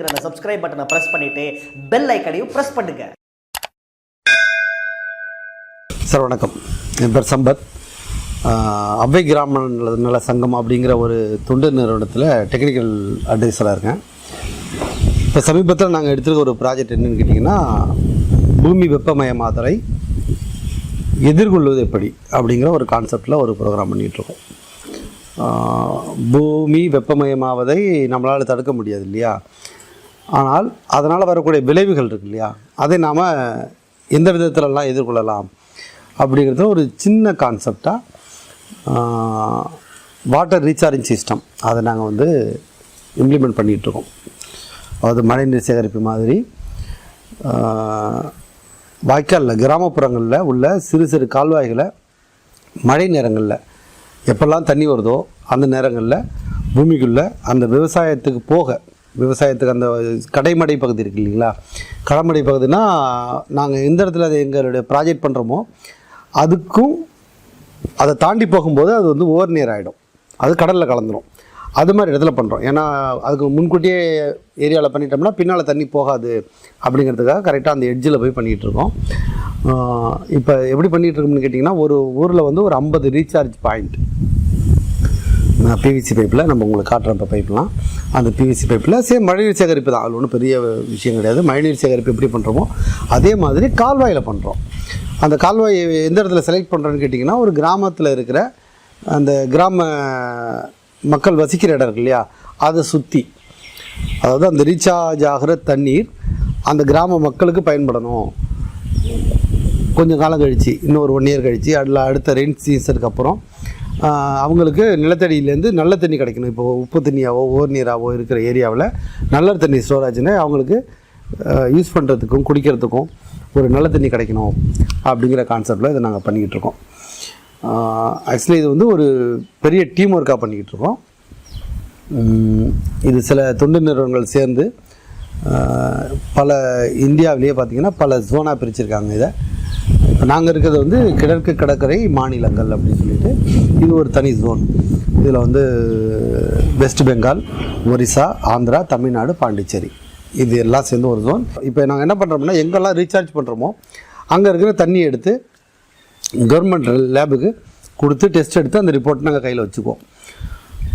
அந்த சப்ஸ்கிரைப் பட்டனை பிரஸ் பண்ணிட்டு பெல் ஐக்கனையும் பிரஸ் பண்ணுங்க. சார் வணக்கம். என் பேர் சம்பத். அவ்வை கிராம நல- நல சங்கம் அப்படிங்கிற ஒரு தொண்டு நிறுவனத்தில் டெக்னிக்கல் அட்வைசராக இருக்கேன். இப்போ சமீபத்தில் நாங்கள் எடுத்துருக்க ஒரு ப்ராஜெக்ட் என்னென்னு கேட்டிங்கன்னா பூமி வெப்பமயமாதலை எதிர்கொள்வது எப்படி அப்படிங்கிற ஒரு கான்செப்டில் ஒரு ப்ரோக்ராம் பண்ணிகிட்ருக்கோம் பூமி வெப்பமயமாவதை நம்மளால் தடுக்க முடியாது இல்லையா? ஆனால் அதனால் வரக்கூடிய விளைவுகள் இருக்கு இல்லையா? அதை நாம் எந்த விதத்திலலாம் எதிர்கொள்ளலாம்? அப்படிங்கிறது ஒரு சின்ன கான்செப்டாக வாட்டர் ரீசார்ஜிங் சிஸ்டம் அதை நாங்கள் வந்து இம்ப்ளிமெண்ட் பண்ணிகிட்ருக்கோம். அதாவது மழைநீர் சேகரிப்பு மாதிரி வாய்க்காலில் கிராமப்புறங்களில் உள்ள சிறு சிறு கால்வாய்களை மழை நேரங்களில் எப்பெல்லாம் தண்ணி வருதோ அந்த நேரங்களில் பூமிக்குள்ளே அந்த விவசாயத்துக்கு போக விவசாயத்துக்கு அந்த கடைமடை பகுதி இருக்கு இல்லைங்களா? கடைமடை பகுதினா நாங்கள் எந்த இடத்துல அது எங்களுடைய ப்ராஜெக்ட் பண்ணுறோமோ அதுக்கும் அதை தாண்டி போகும்போது அது வந்து ஓவர் நீர் ஆகிடும் அது கடலில் கலந்துடும் அது மாதிரி இடத்துல பண்ணுறோம் ஏன்னா அதுக்கு முன்கூட்டியே ஏரியாவில் பண்ணிட்டோம்னா பின்னால் தண்ணி போகாது அப்படிங்கிறதுக்காக கரெக்டாக அந்த எட்ஜில் போய் பண்ணிகிட்டு இருக்கோம். இப்போ எப்படி பண்ணிகிட்டு இருக்கோம்னு கேட்டிங்கன்னா ஒரு ஊரில் வந்து ஒரு ஐம்பது ரீசார்ஜ் பாயிண்ட் பிவிசி பைப்பில் நம்ம உங்களுக்கு காட்டுறோம் இப்போ பைப்லாம் அந்த பிவிசி பைப்பில் சேம் மழைநீர் சேகரிப்பு தான். அதில் ஒன்றும் பெரிய விஷயம் கிடையாது. மழைநீர் சேகரிப்பு எப்படி பண்ணுறோமோ அதே மாதிரி கால்வாயில் பண்ணுறோம் அந்த கால்வாய் எந்த இடத்துல செலக்ட் பண்ணுறோன்னு கேட்டிங்கன்னா ஒரு கிராமத்தில் இருக்கிற அந்த கிராம மக்கள் வசிக்கிற இடம் இருக்கு இல்லையா? அதை சுற்றி அதாவது அந்த ரீசார்ஜ் ஆகிற தண்ணீர் அந்த கிராம மக்களுக்கு பயன்படணும். கொஞ்சம் காலம் கழித்து இன்னும் ஒரு ஒன் இயர் கழித்து அதில் அடுத்த ரெயின் சீசனுக்கு அப்புறம் அவங்களுக்கு நிலத்தடியிலேருந்து நல்ல தண்ணி கிடைக்கணும். இப்போ உப்பு தண்ணியாவோ ஓர் நீராவோ இருக்கிற ஏரியாவில் நல்ல தண்ணி ஸ்டோரேஜ்னு அவங்களுக்கு யூஸ் பண்ணுறதுக்கும் குடிக்கிறதுக்கும் ஒரு நல்ல தண்ணி கிடைக்கணும் அப்படிங்கிற கான்செப்டில் இதை நாங்கள் பண்ணிக்கிட்டு இருக்கோம். ஆக்சுவலி இது வந்து ஒரு பெரிய டீம் ஒர்க்காக பண்ணிக்கிட்டு இருக்கோம். இது சில தொண்டு நிறுவனங்கள் சேர்ந்து பல இந்தியாவிலேயே பார்த்திங்கன்னா பல ஜோனாக பிரிச்சிருக்காங்க இதை. நாங்கள் இருக்கிறது வந்து கிழக்கு கடற்கரை மாநிலங்கள் அப்படின்னு சொல்லிட்டு இது ஒரு தனி ஜோன் இதில் வந்து வெஸ்ட் பெங்கால் ஒரிசா ஆந்திரா தமிழ்நாடு பாண்டிச்சேரி இது எல்லாம் சேர்ந்து ஒரு ஜோன் இப்போ நாங்கள் என்ன பண்ணுறோம்னா எங்கெல்லாம் ரீசார்ஜ் பண்ணுறோமோ அங்கே இருக்கிற தண்ணி எடுத்து கவர்மெண்ட் லேபுக்கு கொடுத்து டெஸ்ட் எடுத்து அந்த ரிப்போர்ட் நாங்கள் கையில் வச்சுக்குவோம்.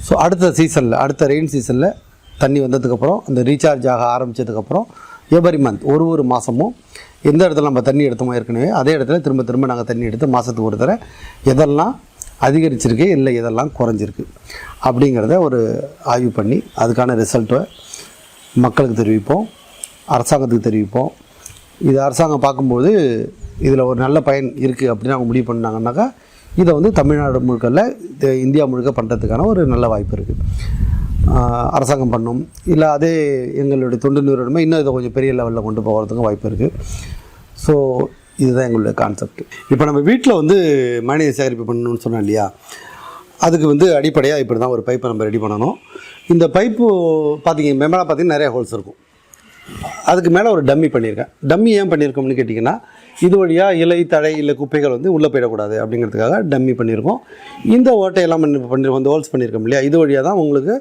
ஸோ அடுத்த சீசனில் அடுத்த ரெயின் சீசனில் தண்ணி வந்ததுக்கப்புறம் அந்த ரீசார்ஜ் ஆக ஆரம்பித்ததுக்கப்புறம் எவரி மந்த் ஒரு ஒரு மாதமும் எந்த இடத்துல நம்ம தண்ணி எடுத்தோமோ ஏற்கனவே அதே இடத்துல திரும்ப திரும்ப நாங்கள் தண்ணி எடுத்து மாதத்துக்கு ஒரு தடவை எதெல்லாம் அதிகரிச்சிருக்கு இல்லை எதெல்லாம் குறைஞ்சிருக்கு அப்படிங்கிறத ஒரு ஆய்வு பண்ணி அதுக்கான ரிசல்ட்டை மக்களுக்கு தெரிவிப்போம் அரசாங்கத்துக்கு தெரிவிப்போம். இது அரசாங்கம் பார்க்கும்போது இதில் ஒரு நல்ல பயன் இருக்குது அப்படின்னு அவங்க முடிவு பண்ணாங்கன்னாக்கா இதை வந்து தமிழ்நாடு முழுக்கல்ல இந்தியா முழுக்க பண்ணுறதுக்கான ஒரு நல்ல வாய்ப்பு இருக்குது அரசாங்கம் பண்ணும். இல்லை அதே எங்களுடைய தொண்டு நிறுவனமே இன்னும் இதை கொஞ்சம் பெரிய லெவலில் கொண்டு போகிறதுக்கும் வாய்ப்பு இருக்குது ஸோ இதுதான் எங்களுடைய கான்செப்ட் இப்போ நம்ம வீட்டில் வந்து மழைநீர் சேகரிப்பு பண்ணணும்னு சொன்னோம் இல்லையா? அதுக்கு வந்து அடிப்படையாக இப்படி தான் ஒரு பைப்பை நம்ம ரெடி பண்ணணும். இந்த பைப்பு பார்த்தீங்க மேலே பார்த்தீங்கன்னா நிறைய ஹோல்ஸ் இருக்கும். அதுக்கு மேலே ஒரு டம்மி பண்ணியிருக்கேன். டம்மி ஏன் பண்ணியிருக்கோம்னு கேட்டிங்கன்னா இது வழியாக இலை தழை இல்லை குப்பைகள் வந்து உள்ளே போயிடக்கூடாது அப்படிங்கிறதுக்காக டம்மி பண்ணியிருக்கோம். இந்த ஓட்டையெல்லாம் பண்ணி பண்ணியிருக்கோம் இந்த ஹோல்ஸ் பண்ணியிருக்கோம் இல்லையா? இது வழியாக தான் உங்களுக்கு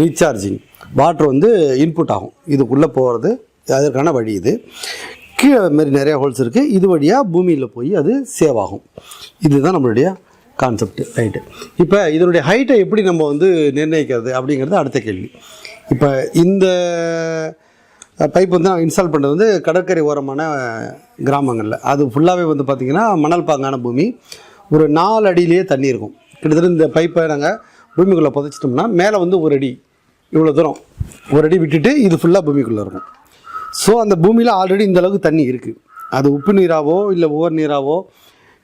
ரீசார்ஜிங் வாட்ரு வந்து இன்புட் ஆகும். இதுக்குள்ளே போகிறது அதற்கான வழி இது. கீழே மாரி நிறையா நிறைய ஹோல்ஸ் இருக்குது இது வழியாக பூமியில் போய் அது சேவ் ஆகும். இதுதான் நம்மளுடைய கான்செப்ட் ரைட்டு இப்போ இதனுடைய ஹைட்டை எப்படி நம்ம வந்து நிர்ணயிக்கிறது அப்படிங்கிறது அடுத்த கேள்வி. இப்போ இந்த பைப் வந்து நான் இன்ஸ்டால் பண்ணுறது வந்து கடற்கரை ஓரமான கிராமங்களில். அது ஃபுல்லாகவே வந்து பார்த்திங்கன்னா மணல் பாங்கான பூமி. ஒரு நாலு அடியிலேயே தண்ணி இருக்கும். கிட்டத்தட்ட இந்த பைப்பை நாங்கள் பூமிக்குள்ளே புதைச்சிட்டோம்னா மேலே வந்து ஒரு அடி இவ்வளோ தூரம் ஒரு அடி விட்டுட்டு இது ஃபுல்லாக பூமிக்குள்ளே இருக்கும். ஸோ அந்த பூமியில் ஆல்ரெடி இந்த அளவுக்கு தண்ணி இருக்குது அது உப்பு நீராவோ இல்லை உவர் நீராவோ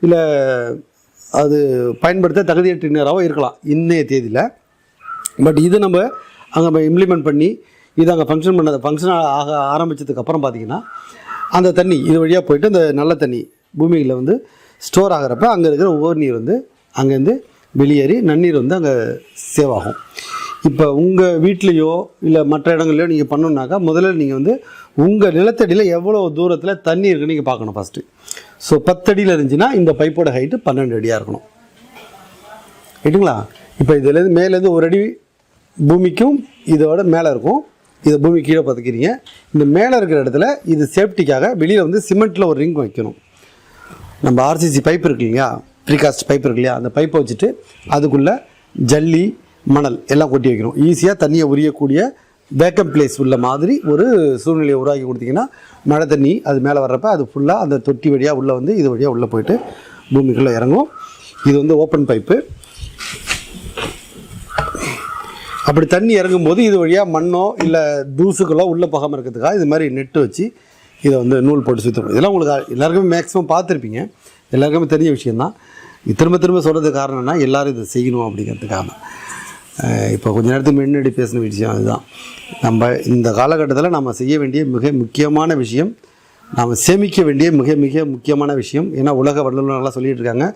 இல்லை அது பயன்படுத்த தகுதியற்ற நீராகவோ இருக்கலாம் இன்னைய தேதியில். பட் இது நம்ம அங்கே இம்ப்ளிமெண்ட் பண்ணி இது அங்கே ஃபங்க்ஷன் பண்ண ஃபங்க்ஷன் ஆக ஆரம்பித்ததுக்கப்புறம் பார்த்திங்கன்னா பார்த்தீங்கன்னா அந்த தண்ணி இது வழியாக போயிட்டு அந்த நல்ல தண்ணி பூமியில் வந்து ஸ்டோர் ஆகிறப்ப அங்கே இருக்கிற உவர் நீர் வந்து அங்கேருந்து வெளியேறி நன்னீர் வந்து அங்கே சேவ் ஆகும். இப்போ உங்கள் வீட்லேயோ இல்லை மற்ற இடங்கள்லையோ நீங்கள் பண்ணணுன்னாக்கா முதல்ல நீங்கள் வந்து உங்கள் நிலத்தடியில் எவ்வளோ தூரத்தில் தண்ணி இருக்குன்னு நீங்கள் பார்க்கணும் ஃபஸ்ட்டு ஸோ பத்தடியில் இருந்துச்சுன்னா இந்த பைப்போட ஹைட்டு பன்னெண்டு அடியாக இருக்கணும். ரைட்டுங்களா இப்போ இதுலேருந்து மேலேருந்து ஒரு அடி பூமிக்கும் இதோட மேலே இருக்கும். இதை பூமி கீழே பார்த்துக்கிறீங்க இந்த மேலே இருக்கிற இடத்துல இது சேஃப்டிக்காக வெளியில் வந்து சிமெண்ட்டில் ஒரு ரிங் வைக்கணும். நம்ம ஆர்சிசி பைப் இருக்கு இல்லையா? ப்ரீகாஸ்ட் பைப் இருக்கு இல்லையா? அந்த பைப்பை வச்சுட்டு அதுக்குள்ளே ஜல்லி மணல் எல்லாம் கொட்டி வைக்கணும். ஈஸியாக தண்ணியை உரியக்கூடிய வேக்கம் பிளேஸ் உள்ள மாதிரி ஒரு சூழ்நிலையை உருவாக்கி கொடுத்தீங்கன்னா மழை தண்ணி அது மேலே வர்றப்ப அது ஃபுல்லாக அந்த தொட்டி வழியாக உள்ளே வந்து இது வழியாக உள்ளே போயிட்டு பூமிக்குள்ளே இறங்கும். இது வந்து ஓப்பன் பைப்பு அப்படி தண்ணி இறங்கும்போது இது வழியாக மண்ணோ இல்லை தூசுகளோ உள்ளே போகாமல் இருக்கிறதுக்காக இது மாதிரி நெட்டு வச்சு இதை வந்து நூல் போட்டு சுற்றணும் இதெல்லாம் உங்களுக்கு எல்லாருக்குமே மேக்ஸிமம் பார்த்துருப்பீங்க. எல்லாருக்குமே தெரிஞ்ச விஷயந்தான் திரும்ப திரும்ப சொல்கிறதுக்கு காரணம்னா எல்லாரும் இதை செய்யணும் அப்படிங்கிறதுக்காக இப்போ கொஞ்ச நேரத்துக்கு முன்னாடி பேசின விஷயம் அதுதான். நம்ம இந்த காலகட்டத்தில் நம்ம செய்ய வேண்டிய மிக முக்கியமான விஷயம் நாம் சேமிக்க வேண்டிய மிக மிக முக்கியமான விஷயம். ஏன்னா உலக வல்லுநர்கள்லாம் சொல்லிகிட்டு இருக்காங்க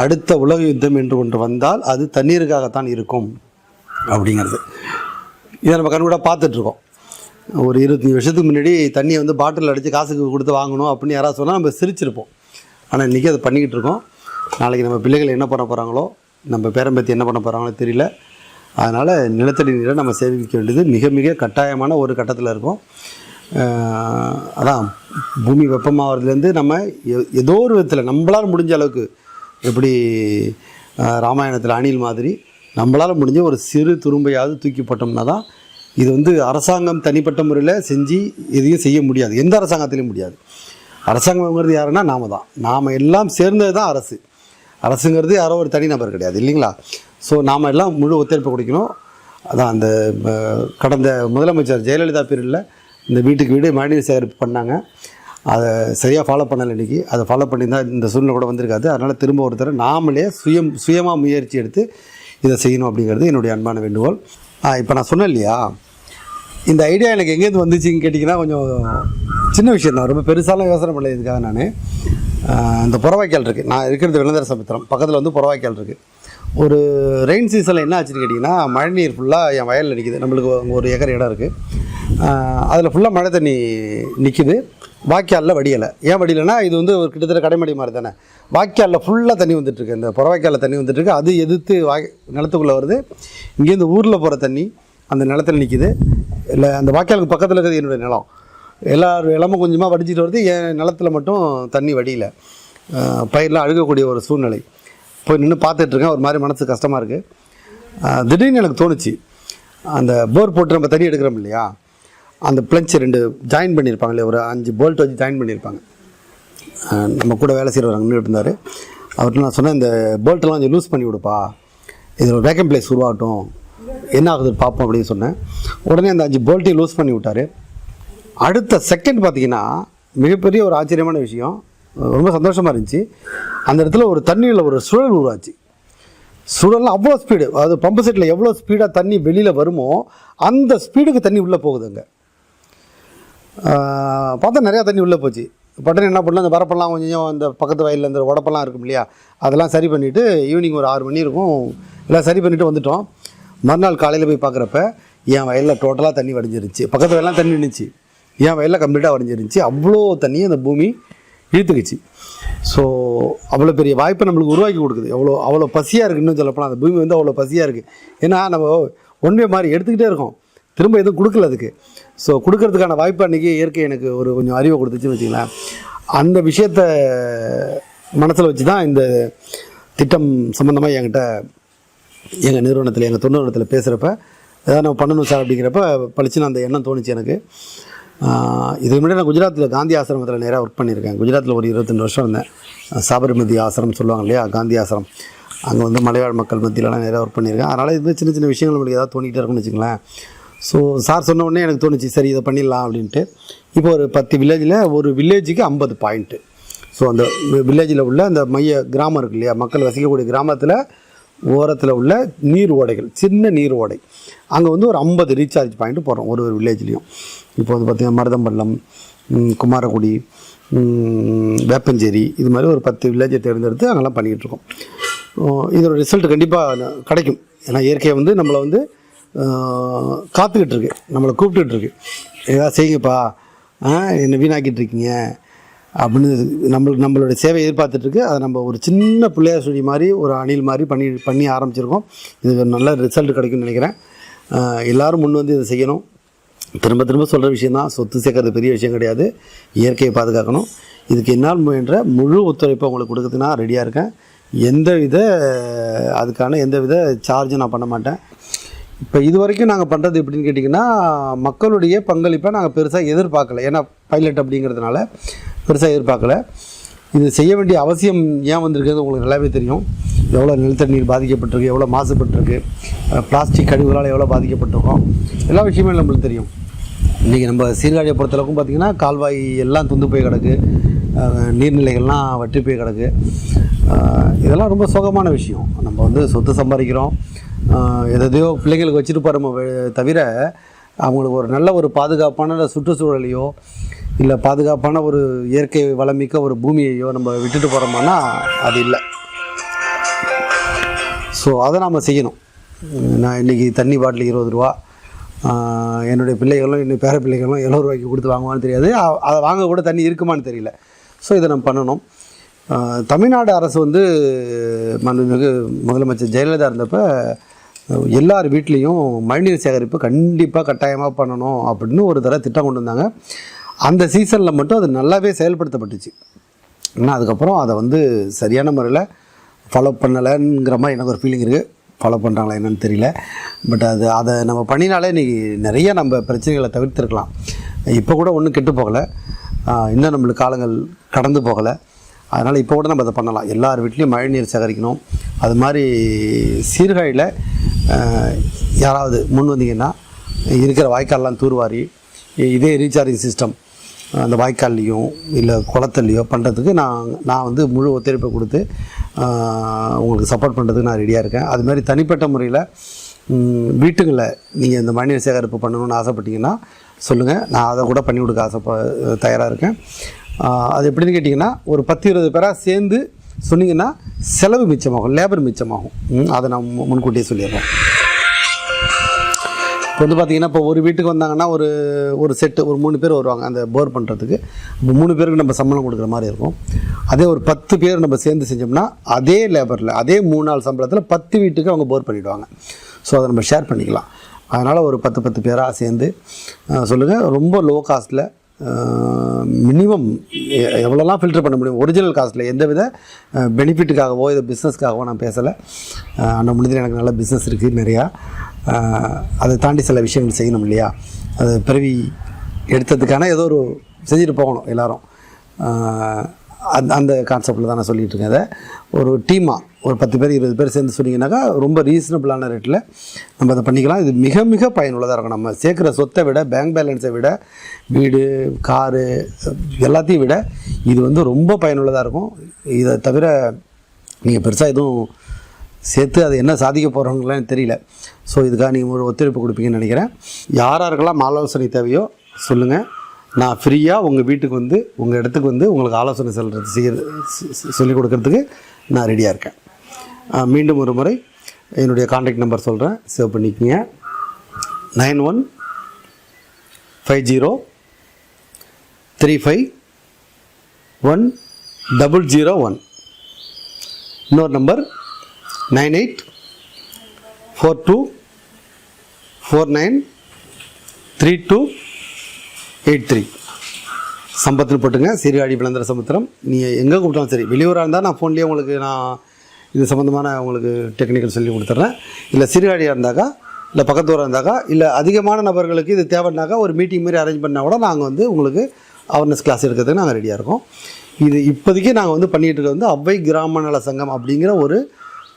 அடுத்த உலக யுத்தம் என்று ஒன்று வந்தால் அது தண்ணீருக்காகத்தான் இருக்கும் அப்படிங்கிறது. இதை நம்ம கண்கூட பார்த்துட்ருக்கோம் ஒரு இருபத்தஞ்சி வருஷத்துக்கு முன்னாடி தண்ணியை வந்து பாட்டில் அடித்து காசுக்கு கொடுத்து வாங்கணும் அப்படின்னு யாராவது சொன்னால் நம்ம சிரிச்சிருப்போம். ஆனால் இன்றைக்கி அதை பண்ணிக்கிட்டு இருக்கோம். நாளைக்கு நம்ம பிள்ளைகள் என்ன பண்ண போகிறாங்களோ நம்ம பேரம்பத்தி என்ன பண்ண போகிறாங்களோ தெரியல. அதனால் நிலத்தடி நீரை நம்ம சேமிக்க வேண்டியது மிக மிக கட்டாயமான ஒரு கட்டத்தில் இருக்கும். அதான் பூமி வெப்பமாகறதுலேருந்து நம்ம எ- ஏதோ ஒரு விதத்தில் நம்மளால் முடிஞ்ச அளவுக்கு எப்படி ராமாயணத்தில் அணில் மாதிரி நம்மளால் முடிஞ்ச ஒரு சிறு துரும்பையாவது தூக்கி போட்டோம்னா தான் இது வந்து அரசாங்கம் தனிப்பட்ட முறையில் செஞ்சு எதையும் செய்ய முடியாது. எந்த அரசாங்கத்திலையும் முடியாது. அரசாங்கம்ங்கிறது யாருன்னா நாம தான். நாம் எல்லாம் சேர்ந்தது தான் அரசு. அரசுங்கிறது யாரோ ஒரு தனிநபர் கிடையாது இல்லைங்களா? ஸோ நாம் எல்லாம் முழு ஒத்துழைப்பு கொடுக்கணும். அதான் அந்த கடந்த முதலமைச்சர் ஜெயலலிதா பீரியடில் இந்த வீட்டுக்கு வீடு மழைநீர் சேகரிப்பு பண்ணாங்க. அதை சரியாக ஃபாலோ பண்ணலை இன்றைக்கி அதை ஃபாலோ பண்ணி தான் இந்த சூழ்நிலை கூட வந்திருக்காது. அதனால் திரும்ப ஒரு தடவை நாமளே சுயம் சுயமாக முயற்சி எடுத்து இதை செய்யணும் அப்படிங்கிறது என்னுடைய அன்பான வேண்டுகோள். இப்போ நான் சொன்னேன் இல்லையா? இந்த ஐடியா எனக்கு எங்கேருந்து வந்துச்சுன்னு கேட்டிங்கன்னா கொஞ்சம் சின்ன விஷயம் தான் ரொம்ப பெருசாலாம் யோசனை பண்ணல இதுக்காக நான். இந்த புறவாய்க்கால் இருக்குது நான் இருக்கிறது விளந்தர சமுத்திரம். பக்கத்தில் வந்து புறவாய்க்கால் இருக்குது ஒரு ரெயின் சீசனில் என்ன ஆச்சுன்னு கேட்டிங்கன்னா மழைநீர் ஃபுல்லாக என் வயலில் நிற்கிது நம்மளுக்கு ஒரு ஏக்கர் இடம் இருக்குது அதில் ஃபுல்லாக மழை தண்ணி நிற்கிது வாய்க்காலில் வடியலை ஏன் வடியலைன்னா இது வந்து ஒரு கிட்டத்தட்ட கடைமடி மாதிரி தானே. வாய்க்காலில் ஃபுல்லாக தண்ணி வந்துட்டுருக்கு இந்த புறவாய்க்காலில் தண்ணி வந்துட்டுருக்கு அது எதிர்த்து வாய் நிலத்துக்குள்ளே வருது. இங்கேருந்து ஊரில் போகிற தண்ணி அந்த நிலத்தில் நிற்கிது இல்லை அந்த வாய்க்காலுக்கு பக்கத்தில் இருக்கிறது என்னுடைய நிலம். எல்லார் நிலமும் கொஞ்சமாக வடிச்சிட்டு வருது என் நிலத்தில் மட்டும் தண்ணி வடியல. பயிரெலாம் அழுகக்கூடிய ஒரு சூழ்நிலை. போய் நின்று பார்த்துட்ருக்கேன் ஒரு மாதிரி மனசு கஷ்டமாக இருக்குது திடீர்னு எனக்கு தோணுச்சு அந்த போர் போட்டு நம்ம தண்ணி எடுக்கிறோம் இல்லையா? அந்த பிளஞ்சு ரெண்டு ஜாயின் பண்ணியிருப்பாங்க இல்லையா ஒரு அஞ்சு போல்ட் வச்சு ஜாயின் பண்ணியிருப்பாங்க. நம்ம கூட வேலை செய்கிறவர் இருந்தார். அவர்கிட்ட நான் சொன்னேன் இந்த போல்ட்டெல்லாம் கொஞ்சம் லூஸ் பண்ணி கொடுப்பா இதில் ஒரு வேக்கம் பிளேஸ் உருவாகட்டும். என்ன ஆகுது பார்ப்போம் அப்படின்னு சொன்னேன். உடனே அந்த அஞ்சு போல்ட்டையும் லூஸ் பண்ணி விட்டார். அடுத்த செகண்ட் பார்த்தீங்கன்னா மிகப்பெரிய ஒரு ஆச்சரியமான விஷயம். ரொம்ப சந்தோஷமாக இருந்துச்சு. அந்த இடத்துல ஒரு தண்ணியில் ஒரு சுழல் உருவாச்சு. சுழல் அவ்வளோ ஸ்பீடு அது பம்பு செட்டில் எவ்வளோ ஸ்பீடாக தண்ணி வெளியில் வருமோ அந்த ஸ்பீடுக்கு தண்ணி உள்ளே போகுதுங்க அங்கே. பார்த்தா நிறையா தண்ணி உள்ளே போச்சு. பட்டன் என்ன பண்ணலாம்? அந்த வரப்பெல்லாம் கொஞ்சம் அந்த பக்கத்து வயலில் இந்த உடப்பெல்லாம் இருக்கும் இல்லையா? அதெல்லாம் சரி பண்ணிவிட்டு ஈவினிங் ஒரு ஆறு மணி இருக்கும். எல்லாம் சரி பண்ணிவிட்டு வந்துட்டோம். மறுநாள் காலையில் போய் பார்க்குறப்ப என் வயலில் டோட்டலாக தண்ணி வடிஞ்சிருச்சு. பக்கத்து வயலாம் தண்ணி நின்றுச்சு என் வயலில் கம்ப்ளீட்டாக வடிஞ்சிருந்துச்சு அவ்வளோ தண்ணியை அந்த பூமி இழுத்துக்குச்சு. ஸோ அவ்வளோ பெரிய வாய்ப்பை நம்மளுக்கு உருவாக்கி கொடுக்குது. எவ்வளோ அவ்வளோ பசியாக இருக்குது இன்னும் சொல்லப்போனால் அந்த பூமி வந்து அவ்வளோ பசியாக இருக்குது ஏன்னா நம்ம ஒன்வே மாதிரி எடுத்துக்கிட்டே இருக்கோம். திரும்ப எதுவும் கொடுக்கல அதுக்கு. ஸோ கொடுக்கறதுக்கான வாய்ப்பு அன்றைக்கி இயற்கை எனக்கு ஒரு கொஞ்சம் அறிவை கொடுத்துச்சுன்னு வச்சுங்களேன் அந்த விஷயத்த மனசில் வச்சு தான் இந்த திட்டம் சம்மந்தமாக என்கிட்ட எங்கள் நிறுவனத்தில் எங்கள் தொண்டு நிறுவனத்தில் பேசுகிறப்ப ஏதாவது நம்ம பண்ணணும் சார் அப்படிங்கிறப்ப பளிச்சுன்னு அந்த எண்ணம் தோணுச்சு எனக்கு. இதுக்கு முன்னாடி நான் குஜராத்தில் காந்தி ஆசிரமத்தில் நேராக ஒர்க் பண்ணியிருக்கேன். குஜராத்தில் ஒரு இருபத்தஞ்சு வருஷம் இருந்தேன். சாபர்மதி ஆசிரம் சொல்லுவாங்க இல்லையா? காந்தி ஆசிரம் அங்கே வந்து மலையாள மக்கள் மத்தியிலலாம் நேராக ஒர்க் பண்ணியிருக்கேன். அதனால் இது சின்ன சின்ன விஷயங்கள் நம்மளுக்கு ஏதாவது தோணிக்கிட்டே இருக்குன்னு வச்சுங்களேன் ஸோ சார் சொன்ன உடனே எனக்கு தோணுச்சு சரி இதை பண்ணிடலாம் அப்படின்ட்டு. இப்போ ஒரு பத்து வில்லேஜில் ஒரு வில்லேஜுக்கு ஐம்பது பாயிண்ட்டு ஸோ அந்த வில்லேஜில் உள்ள அந்த மைய கிராமம் இருக்கு இல்லையா? மக்கள் வசிக்கக்கூடிய கிராமத்தில் ஓரத்தில் உள்ள நீர் ஓடைகள் சின்ன நீர் ஓடை. அங்கே வந்து ஒரு ஐம்பது ரீசார்ஜ் பாயிண்ட் போடுறோம் ஒரு ஒரு வில்லேஜ்லேயும் இப்போ வந்து பார்த்திங்கன்னா மருதம்பள்ளம் குமாரகுடி வேப்பஞ்சேரி இது மாதிரி ஒரு பத்து வில்லேஜை தேர்ந்தெடுத்து அங்கெல்லாம் பண்ணிகிட்ருக்கோம் இதோட ரிசல்ட் கண்டிப்பாக கிடைக்கும். ஏன்னா இயற்கையை வந்து நம்மளை வந்து காத்துக்கிட்டு இருக்கு நம்மளை கூப்பிட்டுட்டு இருக்கு. ஏதாவது செய்யுங்கப்பா ஆ, என்னை வீணாக்கிட்டு இருக்கீங்க அப்படின்னு நம்மளுக்கு நம்மளோட சேவை எதிர்பார்த்துட்ருக்கு. அதை நம்ம ஒரு சின்ன பிள்ளையார் சுழி மாதிரி ஒரு அணில் மாதிரி பண்ணி பண்ணி ஆரம்பிச்சிருக்கோம். இது ஒரு நல்ல ரிசல்ட் கிடைக்கும்னு நினைக்கிறேன். எல்லோரும் எல்லாரும் முன் வந்து இதை செய்யணும். திரும்ப திரும்ப சொல்கிற விஷயந்தான் சொத்து சேர்க்கறது பெரிய விஷயம் கிடையாது. இயற்கையை பாதுகாக்கணும். இதுக்கு என்னால் முயன்ற முழு ஒத்துழைப்பை உங்களுக்கு கொடுக்கறதுக்கு நான் ரெடியாக இருக்கேன். எந்த வித அதுக்கான எந்த வித சார்ஜும் நான் பண்ண மாட்டேன். இப்போ இது வரைக்கும் நாங்கள் பண்ணுறது எப்படின்னு கேட்டிங்கன்னா மக்களுடைய பங்களிப்பை நாங்கள் பெருசாக எதிர்பார்க்கல. ஏன்னா பைலட் அப்படிங்கிறதுனால. பெருசாக எதிர்பார்க்கல. இது செய்ய வேண்டிய அவசியம் ஏன் வந்திருக்குது உங்களுக்கு நல்லாவே தெரியும். எவ்வளோ நிலத்தடி நீர் பாதிக்கப்பட்டிருக்கு எவ்வளோ மாசுபட்டிருக்கு பிளாஸ்டிக் கழிவுகளால் எவ்வளோ பாதிக்கப்பட்டிருக்கோம். எல்லா விஷயமே நம்மளுக்கு தெரியும். இன்றைக்கி நம்ம சீர்காழியை பொறுத்தளவுக்கும் பார்த்திங்கன்னா கால்வாய் எல்லாம் துந்து போய் கிடக்கு. நீர்நிலைகள்லாம் வற்றி போய் கிடக்கு. இதெல்லாம் ரொம்ப சோகமான விஷயம். நம்ம வந்து சொத்து சம்பாதிக்கிறோம். எதையோ பிள்ளைங்களுக்கு வச்சுட்டு போகிறோமோ தவிர அவங்களுக்கு ஒரு நல்ல ஒரு பாதுகாப்பான சுற்றுச்சூழலையோ இல்லை பாதுகாப்பான ஒரு இயற்கை வளமிக்க ஒரு பூமியையோ நம்ம விட்டுட்டு போகிறோமானா அது இல்லை. ஸோ அதை நாம் செய்யணும். நான் இன்றைக்கி தண்ணி பாட்டில் இருபது ரூபா. என்னுடைய பிள்ளைகளும் என்னுடைய பேர பிள்ளைகளும் எழுபது ரூபாய்க்கு கொடுத்து வாங்குவான்னு தெரியாது. அதை வாங்க கூட தண்ணி இருக்குமான்னு தெரியல. ஸோ இதை நம்ம பண்ணணும். தமிழ்நாடு அரசு வந்து மாண்புமிகு முதலமைச்சர் ஜெயலலிதா இருந்தப்போ எல்லார் வீட்லேயும் மழைநீர் சேகரிப்பு கண்டிப்பாக கட்டாயமாக பண்ணணும் அப்படின்னு ஒரு தடவை திட்டம் கொண்டு வந்தாங்க. அந்த சீசனில் மட்டும் அது நல்லாவே செயல்படுத்தப்பட்டுச்சு. ஆனால் அதுக்கப்புறம் அதை வந்து சரியான முறையில் ஃபாலோ பண்ணலைங்கிற மாதிரி எனக்கு ஒரு ஃபீலிங் இருக்குது ஃபாலோ பண்ணுறாங்களா என்னன்னு தெரியல. பட் அது அதை நம்ம பண்ணினாலே இன்றைக்கி நிறைய நம்ம பிரச்சனைகளை தவிர்த்துருக்கலாம். இப்போ கூட ஒன்றும் கெட்டு போகலை. இன்னும் நம்மளுக்கு காலங்கள் கடந்து போகலை. அதனால் இப்போ கூட நம்ம அதை பண்ணலாம். எல்லார் வீட்லேயும் மழைநீர் சேகரிக்கணும். அது மாதிரி சீர்காழியில் யாராவது முன் வந்தீங்கன்னா இருக்கிற வாய்க்கால்லாம் தூர்வாரி இதே ரீசார்ஜிங் சிஸ்டம் அந்த வாய்க்கால்லையும் இல்லை குளத்துலையோ பண்ணுறதுக்கு நான் நான் வந்து முழு ஒத்துழைப்பை கொடுத்து உங்களுக்கு சப்போர்ட் பண்ணுறதுக்கு நான் ரெடியாக இருக்கேன். அது மாதிரி தனிப்பட்ட முறையில் வீட்டுங்களில் நீங்கள் இந்த மழைநீர் சேகரிப்பு பண்ணணும்னு ஆசைப்பட்டீங்கன்னா சொல்லுங்கள் நான் அதை கூட பண்ணி கொடுக்க ஆசைப்ப தயாராக இருக்கேன். அது எப்படின்னு கேட்டிங்கன்னா ஒரு பத்து இருபது பேராக சேர்ந்து சொன்னீங்கன்னா செலவு மிச்சமாகும் லேபர் மிச்சமாகும். அதை நான் முன்கூட்டியே சொல்லிடுறேன். இப்போ வந்து பார்த்தீங்கன்னா இப்போ ஒரு வீட்டுக்கு வந்தாங்கன்னா ஒரு ஒரு செட்டு ஒரு மூணு பேர் வருவாங்க அந்த போர் பண்ணுறதுக்கு இப்போ மூணு பேருக்கு நம்ம சம்பளம் கொடுக்குற மாதிரி இருக்கும். அதே ஒரு பத்து பேர் நம்ம சேர்ந்து செஞ்சோம்னா அதே லேபரில் அதே மூணு நாள் சம்பளத்தில் பத்து வீட்டுக்கு அவங்க போர் பண்ணிவிடுவாங்க ஸோ அதை நம்ம ஷேர் பண்ணிக்கலாம். அதனால் ஒரு பத்து பத்து பேராக சேர்ந்து சொல்லுங்கள் ரொம்ப லோ காஸ்ட்டில் மினிமம் எவ்வளோலாம் ஃபில்டர் பண்ண முடியும்? ஒரிஜினல் காஸ்ட்டில் எந்த வித பெனிஃபிட்டுக்காகவோ இது பிஸ்னஸ்க்காகவோ நான் பேசலை. அந்த முடிஞ்சு எனக்கு நல்ல பிஸ்னஸ் இருக்குது நிறையா. அதை தாண்டி சில விஷயங்கள் செய்யணும் இல்லையா? அது பிறவி எடுத்ததுக்கான ஏதோ ஒரு செஞ்சுட்டு போகணும் எல்லாரும். அந் அந்த அந்த கான்செப்டில் தான் நான் சொல்லிகிட்டு இருக்கேன். அதை ஒரு டீமாக ஒரு பத்து பேர் இருபது பேர் சேர்ந்து சொன்னீங்கன்னாக்கா ரொம்ப ரீசனபிளான ரேட்டில் நம்ம அதை பண்ணிக்கலாம். இது மிக மிக பயனுள்ளதாக இருக்கும். நம்ம சேர்க்குற சொத்தை விட பேங்க் பேலன்ஸை விட வீடு காரு எல்லாத்தையும் விட இது வந்து ரொம்ப பயனுள்ளதாக இருக்கும். இதை தவிர நீங்கள் பெருசாக எதுவும் சேர்த்து அது என்ன சாதிக்க போகிறவங்களாம் தெரியல. ஸோ இதுக்காக நீங்கள் ஒரு ஒத்துழைப்பு கொடுப்பீங்கன்னு நினைக்கிறேன். யாராருக்கெல்லாம் ஆலோசனை தேவையோ சொல்லுங்கள் நான் ஃப்ரீயாக உங்கள் வீட்டுக்கு வந்து உங்கள் இடத்துக்கு வந்து உங்களுக்கு ஆலோசனை சொல்கிறது செய்ய சொல்லிக் கொடுக்கறதுக்கு நான் ரெடியாக இருக்கேன். மீண்டும் ஒரு முறை என்னுடைய காண்டாக்ட் நம்பர் சொல்கிறேன் சேவ் பண்ணிக்கங்க. Nine one five zero three five one double zero one. இன்னொரு number nine eight four two four nine three two eight three சம்பத்தில் போட்டுங்க சீர்காழி விளந்தர சமுத்திரம் நீங்கள் எங்கே கூப்பிட்டாலும் சரி வெளியூராக இருந்தால் நான் ஃபோன்லேயே உங்களுக்கு நான் இது சம்மந்தமான உங்களுக்கு டெக்னிக்கல் சொல்லி கொடுத்துட்றேன் இல்லை சீர்காழியாக இருந்தாக்கா இல்லை பக்கத்தூராக இருந்தாக்கா இல்லை அதிகமான நபர்களுக்கு இது தேவைன்னாக்கா ஒரு மீட்டிங் மாதிரி அரேஞ்ச் பண்ணால் கூட நாங்கள் வந்து உங்களுக்கு அவேர்னஸ் கிளாஸ் எடுக்கிறதுக்கு நாங்கள் ரெடியாக இருக்கோம். இது இப்போதைக்கு நாங்கள் வந்து பண்ணிகிட்டு இருக்கிறது வந்து அவ்வை கிராம நல சங்கம் அப்படிங்கிற ஒரு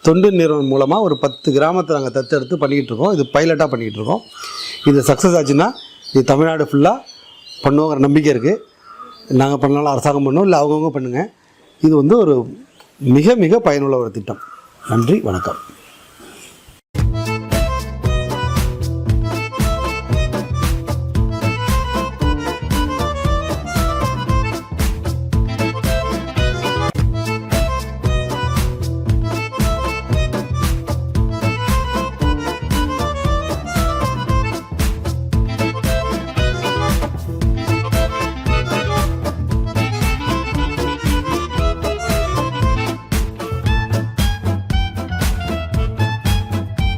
தொண்டு நிறுவனம் மூலமாக ஒரு பத்து கிராமத்தை நாங்கள் தத்தெடுத்து பண்ணிக்கிட்டு இருக்கோம். இது பைலட்டாக பண்ணிக்கிட்டு இருக்கோம். இது சக்ஸஸ் ஆச்சுன்னா இது தமிழ்நாடு ஃபுல்லாக பண்ணுவோங்கிற நம்பிக்கை இருக்குது நாங்கள் பண்ணாலும் அரசாங்கம் பண்ணோம் இல்லை அவங்கவுங்க பண்ணுங்கள் இது வந்து ஒரு மிக மிக பயனுள்ள ஒரு திட்டம். நன்றி வணக்கம்.